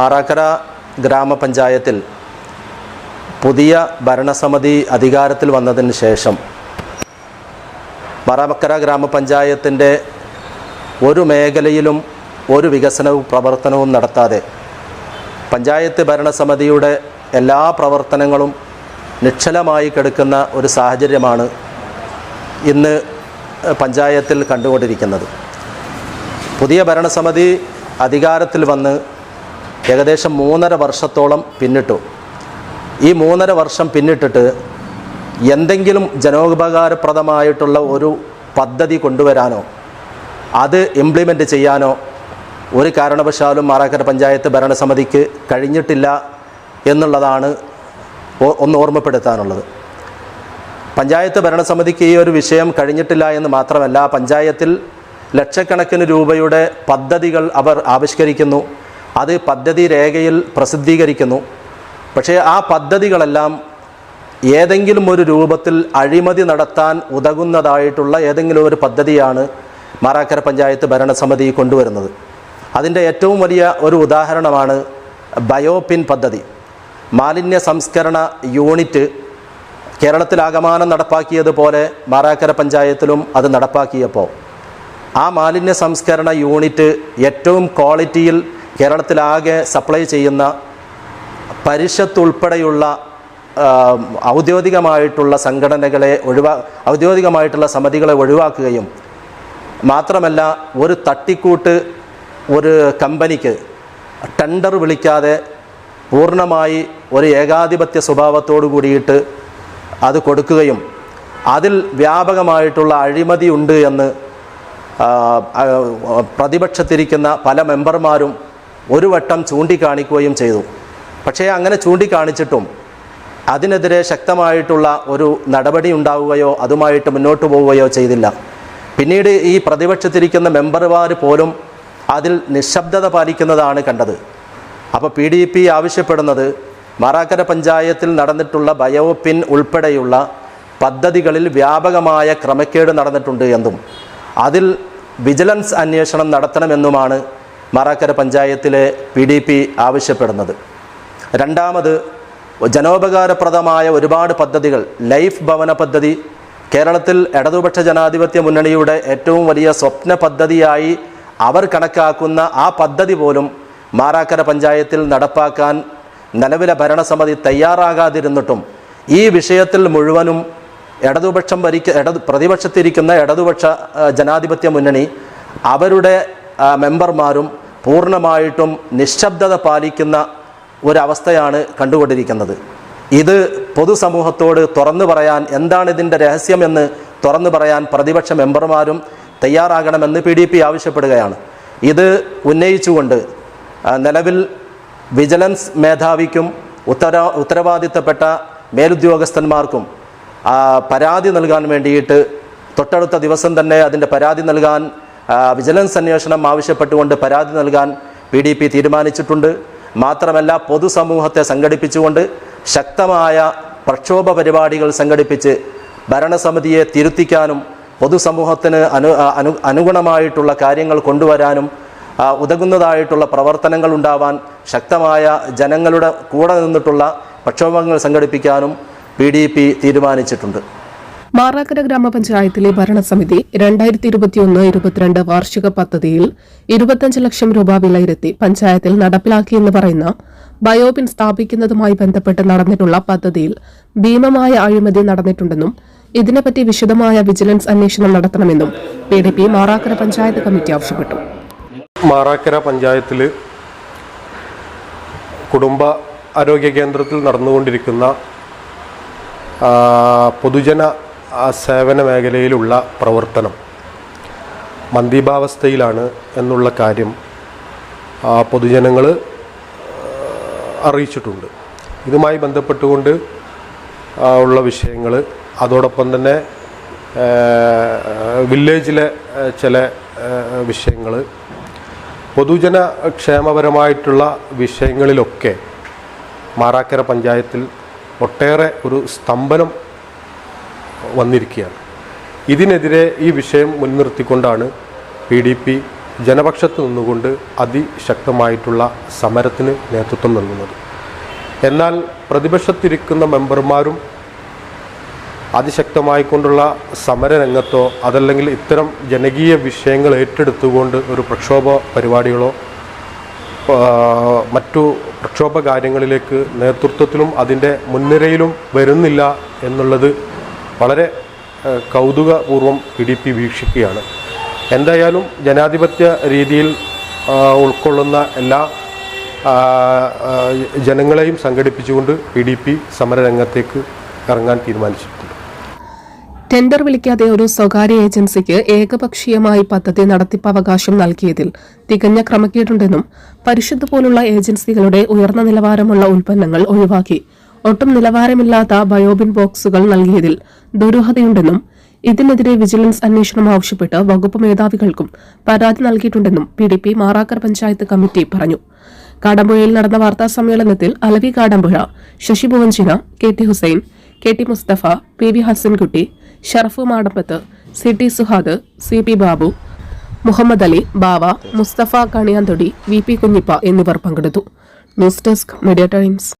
മാറാക്കര ഗ്രാമപഞ്ചായത്തിൽ പുതിയ ഭരണസമിതി അധികാരത്തിൽ വന്നതിന് ശേഷം മാറാക്കര ഗ്രാമപഞ്ചായത്തിന്റെ ഒരു മേഖലയിലും ഒരു വികസനവും പ്രവർത്തനവും നടത്താതെ പഞ്ചായത്ത് ഭരണസമിതിയുടെ എല്ലാ പ്രവർത്തനങ്ങളും നിശ്ചലമായി കിടക്കുന്ന ഒരു സാഹചര്യമാണ് ഇന്ന് പഞ്ചായത്തിൽ കണ്ടുകൊണ്ടിരിക്കുന്നത്. പുതിയ ഭരണസമിതി അധികാരത്തിൽ വന്ന് ഏകദേശം മൂന്നര വർഷത്തോളം പിന്നിട്ടു. ഈ മൂന്നര വർഷം പിന്നിട്ടിട്ട് എന്തെങ്കിലും ജനോപകാരപ്രദമായിട്ടുള്ള ഒരു പദ്ധതി കൊണ്ടുവരാനോ അത് ഇംപ്ലിമെന്റ് ചെയ്യാനോ ഒരു കാരണവശാലും മാറാക്കര പഞ്ചായത്ത് ഭരണസമിതിക്ക് കഴിഞ്ഞിട്ടില്ല എന്നുള്ളതാണ് ഒന്ന് ഓർമ്മപ്പെടുത്താനുള്ളത്. പഞ്ചായത്ത് ഭരണസമിതിക്ക് ഈ ഒരു വിഷയം കഴിഞ്ഞിട്ടില്ല എന്ന് മാത്രമല്ല പഞ്ചായത്തിൽ ലക്ഷക്കണക്കിന് രൂപയുടെ പദ്ധതികൾ അവർ ആവിഷ്കരിക്കുന്നു. അത് പദ്ധതി രേഖയിൽ പ്രസിദ്ധീകരിക്കുന്നു. പക്ഷേ ആ പദ്ധതികളെല്ലാം ഏതെങ്കിലും ഒരു രൂപത്തിൽ അഴിമതി നടത്താൻ ഉതകുന്നതായിട്ടുള്ള ഏതെങ്കിലും ഒരു പദ്ധതിയാണ് മാറാക്കര പഞ്ചായത്ത് ഭരണസമിതി കൊണ്ടുവരുന്നത്. അതിന്റെ ഏറ്റവും വലിയ ഒരു ഉദാഹരണമാണ് ബയോപിൻ പദ്ധതി. മാലിന്യ സംസ്കരണ യൂണിറ്റ് കേരളത്തിലാകമാനം നടപ്പാക്കിയതുപോലെ മാറാക്കര പഞ്ചായത്തിലും അത് നടപ്പാക്കിയപ്പോൾ ആ മാലിന്യ സംസ്കരണ യൂണിറ്റ് ഏറ്റവും ക്വാളിറ്റിയിൽ കേരളത്തിലാകെ സപ്ലൈ ചെയ്യുന്ന പരിഷത്ത് ഉൾപ്പെടെയുള്ള ഔദ്യോഗികമായിട്ടുള്ള സംഘടനകളെ ഒഴിവാ ഔദ്യോഗികമായിട്ടുള്ള സമിതികളെ ഒഴിവാക്കുകയും മാത്രമല്ല ഒരു തട്ടിക്കൂട്ട് ഒരു കമ്പനിക്ക് ടെൻഡർ വിളിക്കാതെ പൂർണമായി ഒരു ഏകാധിപത്യ സ്വഭാവത്തോടു കൂടിയിട്ട് അത് കൊടുക്കുകയും അതിൽ വ്യാപകമായിട്ടുള്ള അഴിമതി ഉണ്ട് എന്ന് പ്രതിപക്ഷത്തിരിക്കുന്ന പല മെമ്പർമാരും ഒരു വട്ടം ചൂണ്ടിക്കാണിക്കുകയും ചെയ്തു. പക്ഷേ അങ്ങനെ ചൂണ്ടിക്കാണിച്ചിട്ടും അതിനെതിരെ ശക്തമായിട്ടുള്ള ഒരു നടപടി ഉണ്ടാവുകയോ അതുമായിട്ട് മുന്നോട്ട് പോവുകയോ ചെയ്തില്ല. പിന്നീട് ഈ പ്രതിപക്ഷത്തിരിക്കുന്ന മെമ്പർമാർ പോലും അതിൽ നിശബ്ദത പാലിക്കുന്നതാണ് കണ്ടത്. അപ്പോൾ പി ഡി പി ആവശ്യപ്പെടുന്നത് മാറാക്കര പഞ്ചായത്തിൽ നടന്നിട്ടുള്ള ബയോപിൻ ഉൾപ്പെടെയുള്ള പദ്ധതികളിൽ വ്യാപകമായ ക്രമക്കേട് നടന്നിട്ടുണ്ട് എന്നും അതിൽ വിജിലൻസ് അന്വേഷണം നടത്തണമെന്നുമാണ് മാറാക്കര പഞ്ചായത്തിലെ പി ഡി പി ആവശ്യപ്പെടുന്നത്. രണ്ടാമത് ജനോപകാരപ്രദമായ ഒരുപാട് പദ്ധതികൾ. ലൈഫ് ഭവന പദ്ധതി. കേരളത്തിൽ ഇടതുപക്ഷ ജനാധിപത്യ മുന്നണിയുടെ ഏറ്റവും വലിയ സ്വപ്ന പദ്ധതിയായി അവർ കണക്കാക്കുന്ന ആ പദ്ധതി പോലും മാറാക്കര പഞ്ചായത്തിൽ നടപ്പാക്കാൻ നിലവിലെ ഭരണസമിതി തയ്യാറാകാതിരുന്നിട്ടും ഈ വിഷയത്തിൽ മുഴുവനും ഇടതുപക്ഷം ഭരിക്ക ഇട പ്രതിപക്ഷത്തിരിക്കുന്ന ഇടതുപക്ഷ ജനാധിപത്യ മുന്നണി അവരുടെ മെമ്പർമാരും പൂർണമായിട്ടും നിശബ്ദത പാലിക്കുന്ന ഒരവസ്ഥയാണ് കണ്ടുകൊണ്ടിരിക്കുന്നത്. ഇത് പൊതുസമൂഹത്തോട് തുറന്നു പറയാൻ എന്താണ് ഇതിന്റെ രഹസ്യമെന്ന് തുറന്നു പറയാൻ പ്രതിപക്ഷ മെമ്പർമാരും തയ്യാറാകണമെന്ന് പി ഡി പി ആവശ്യപ്പെടുകയാണ്. ഇത് ഉന്നയിച്ചുകൊണ്ട് നിലവിൽ വിജിലൻസ് മേധാവിക്കും ഉത്തര ഉത്തരവാദിത്തപ്പെട്ട മേലുദ്യോഗസ്ഥന്മാർക്കും പരാതി നൽകാൻ വേണ്ടിയിട്ട് തൊട്ടടുത്ത ദിവസം തന്നെ അതിന്റെ പരാതി നൽകാൻ വിജിലൻസ് അന്വേഷണം ആവശ്യപ്പെട്ടുകൊണ്ട് പരാതി നൽകാൻ പി ഡി പി തീരുമാനിച്ചിട്ടുണ്ട്. മാത്രമല്ല പൊതുസമൂഹത്തെ സംഘടിപ്പിച്ചുകൊണ്ട് ശക്തമായ പ്രക്ഷോഭ പരിപാടികൾ സംഘടിപ്പിച്ച് ഭരണസമിതിയെ തിരുത്തിക്കാനും പൊതുസമൂഹത്തിന് അനു അനു അനുഗുണമായിട്ടുള്ള കാര്യങ്ങൾ കൊണ്ടുവരാനും ഉതകുന്നതായിട്ടുള്ള പ്രവർത്തനങ്ങൾ ഉണ്ടാവാൻ ശക്തമായ ജനങ്ങളുടെ കൂടെ നിന്നിട്ടുള്ള പ്രക്ഷോഭങ്ങൾ സംഘടിപ്പിക്കാനും പി തീരുമാനിച്ചിട്ടുണ്ട്. മാറാക്കര ഗ്രാമപഞ്ചായത്തിലെ ഭരണസമിതി രണ്ടായിരത്തി ഇരുപത്തിയൊന്ന് ഇരുപത്തിരണ്ട് വാർഷിക പദ്ധതിയിൽ ഇരുപത്തഞ്ച് ലക്ഷം രൂപ വിലയിരുത്തി പഞ്ചായത്തിൽ നടപ്പിലാക്കിയെന്ന് പറയുന്ന ബയോപിൻ സ്ഥാപിക്കുന്നതുമായി ബന്ധപ്പെട്ട് നടന്നിട്ടുള്ള പദ്ധതിയിൽ ഭീമമായ അഴിമതി നടന്നിട്ടുണ്ടെന്നും ഇതിനെപ്പറ്റി വിശദമായ വിജിലൻസ് അന്വേഷണം നടത്തണമെന്നും P D P Marakkara panchayat committee ആവശ്യപ്പെട്ടു. മാറാക്കര പഞ്ചായത്തിൽ കുടുംബ ആരോഗ്യ കേന്ദ്രത്തിൽ നടന്നുകൊണ്ടിരിക്കുന്ന പൊതുജന സേവന മേഖലയിലുള്ള പ്രവർത്തനം മന്ദീഭാവസ്ഥയിലാണ് എന്നുള്ള കാര്യം പൊതുജനങ്ങൾ അറിയിച്ചിട്ടുണ്ട്. ഇതുമായി ബന്ധപ്പെട്ടുകൊണ്ട് ഉള്ള വിഷയങ്ങൾ അതോടൊപ്പം തന്നെ വില്ലേജിലെ ചില വിഷയങ്ങൾ പൊതുജന ക്ഷേമപരമായിട്ടുള്ള വിഷയങ്ങളിലൊക്കെ മാറാക്കര പഞ്ചായത്തിൽ ഒട്ടേറെ ഒരു സ്തംഭനം വന്നിരിക്കുകയാണ്. ഇതിനെതിരെ ഈ വിഷയം മുൻനിർത്തിക്കൊണ്ടാണ് പി ഡി പി ജനപക്ഷത്ത് നിന്നുകൊണ്ട് അതിശക്തമായിട്ടുള്ള സമരത്തിന് നേതൃത്വം നൽകുന്നത്. എന്നാൽ പ്രതിപക്ഷത്തിരിക്കുന്ന മെമ്പർമാരും അതിശക്തമായിക്കൊണ്ടുള്ള സമരരംഗത്തോ അതല്ലെങ്കിൽ ഇത്തരം ജനകീയ വിഷയങ്ങൾ ഏറ്റെടുത്തുകൊണ്ട് ഒരു പ്രക്ഷോഭ പരിപാടികളോ മറ്റു പ്രക്ഷോഭ കാര്യങ്ങളിലേക്ക് നേതൃത്വത്തിലും അതിന്റെ മുൻനിരയിലും വരുന്നില്ല എന്നുള്ളത് വളരെ കൗതുകപൂർവം കൗതുകപൂർവം പി ഡി പി വീക്ഷിക്കുകയാണ്. എന്തായാലും ജനാധിപത്യ രീതിയിൽ ഉൾക്കൊള്ളുന്ന എല്ലാ ജനങ്ങളെയും സംഘടിപ്പിച്ചുകൊണ്ട് പി ഡി പി സമരരംഗത്തേക്ക് ഇറങ്ങാൻ തീരുമാനിച്ചിട്ടുണ്ട്. ടെൻഡർ വിളിക്കാതെ ഒരു സ്വകാര്യ ഏജൻസിക്ക് ഏകപക്ഷീയമായി പദ്ധതി നടത്തിപ്പവകാശം നൽകിയതിൽ തികഞ്ഞ ക്രമക്കേടുണ്ടെന്നും പരിശുദ്ധ പോലുള്ള ഏജൻസികളുടെ ഉയർന്ന നിലവാരമുള്ള ഉൽപ്പന്നങ്ങൾ ഒഴിവാക്കി ഒട്ടും നിലവാരമില്ലാത്ത ബയോബിൻ ബോക്സുകൾ നൽകിയതിൽ ദുരൂഹതയുണ്ടെന്നും ഇതിനെതിരെ വിജിലൻസ് അന്വേഷണം ആവശ്യപ്പെട്ട് വകുപ്പ് മേധാവികൾക്കും പരാതി നൽകിയിട്ടുണ്ടെന്നും P D P Marakkara panchayat committee പറഞ്ഞു. കാടമ്പുഴയിൽ നടന്ന വാർത്താ സമ്മേളനത്തിൽ Alavi Kadampuzha Sasi ഭുവൻചിന K T Hussain K T Mustafa P V Hasankutty Sharafu Madappath C T Suhad C P Babu Muhammad Ali Bava Mustafa Kaniyanthodi V P Kunjippa എന്നിവർ പങ്കെടുത്തു. News desk Media Times.